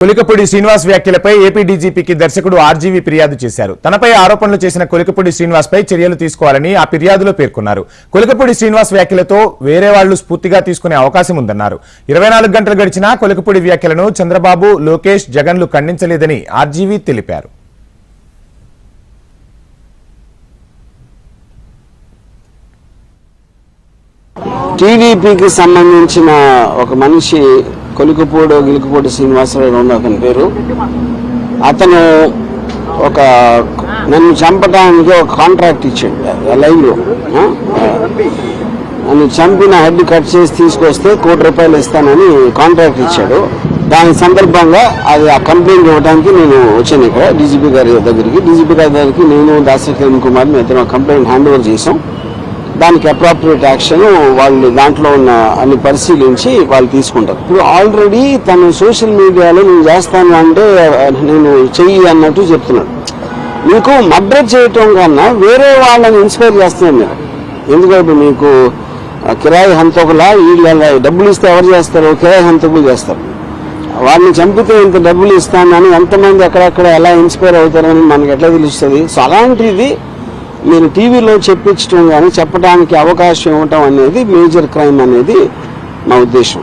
కొలికపూడి శ్రీనివాస్ వ్యాఖ్యలపై ఏపీ డీజీపీకి దర్శకుడు ఆర్జీవీ ఫిర్యాదు చేశారు. తనపై ఆరోపణలు చేసిన కొలికపూడి శ్రీనివాస్ పై చర్యలు తీసుకోవాలని ఆ ఫిర్యాదులో పేర్కొన్నారు. కొలికపూడి శ్రీనివాస్ వ్యాఖ్యలతో వేరే వాళ్ళు స్ఫూర్తిగా తీసుకునే అవకాశం ఉందన్నారు. ఇరవై నాలుగు గంటలు గడిచినా కొలికపూడి వ్యాఖ్యలను చంద్రబాబు లోకేష్ జగన్లు ఖండించలేదని ఆర్జీవీ తెలిపారు. టీడీపీకి సంబంధించిన ఒక మనిషి కొలికపూడు గిలికపూడి శ్రీనివాసరావు ఉన్న అతని పేరు. అతను ఒక నన్ను చంపడానికి ఒక కాంట్రాక్ట్ ఇచ్చాడు లైవ్లో నన్ను చంపిన హెడ్ కట్ చేసి తీసుకొస్తే కోటి రూపాయలు ఇస్తానని కాంట్రాక్ట్ ఇచ్చాడు. దాని సందర్భంగా అది ఆ కంప్లైంట్ ఇవ్వడానికి నేను వచ్చాను ఇక్కడ డీజీపీ గారి దగ్గరికి. డీజీపీ గారి దగ్గరికి నేను దాసరి కిరణ్ కుమార్ ఇతను కంప్లైంట్ హ్యాండ్ ఓవర్ చేసాం దానికి అప్రాప్రియేట్ యాక్షన్ వాళ్ళు దాంట్లో ఉన్న అన్ని పరిశీలించి వాళ్ళు తీసుకుంటారు. ఇప్పుడు ఆల్రెడీ తను సోషల్ మీడియాలో నేను చేస్తాను అంటే నేను చెయ్యి అన్నట్టు చెప్తున్నాడు. మీకు మర్డర్ చేయటం కన్నా వేరే వాళ్ళని ఇన్స్పైర్ చేస్తున్నారు మీరు ఎందుకంటే మీకు కిరాయి హంతకులా వీళ్ళ డబ్బులు ఇస్తే ఎవరు చేస్తారు? కిరాయి హంతకులు చేస్తారు. వాళ్ళని చంపితే ఇంత డబ్బులు ఇస్తానని ఎంతమంది ఎక్కడెక్కడ ఎలా ఇన్స్పైర్ అవుతారని మనకి ఎట్లా తెలుస్తుంది? సో అలాంటిది మీరు టీవీలో చెప్పించడం కానీ చెప్పడానికి అవకాశం ఇవ్వటం అనేది మేజర్ క్రైమ్ అనేది నా ఉద్దేశం.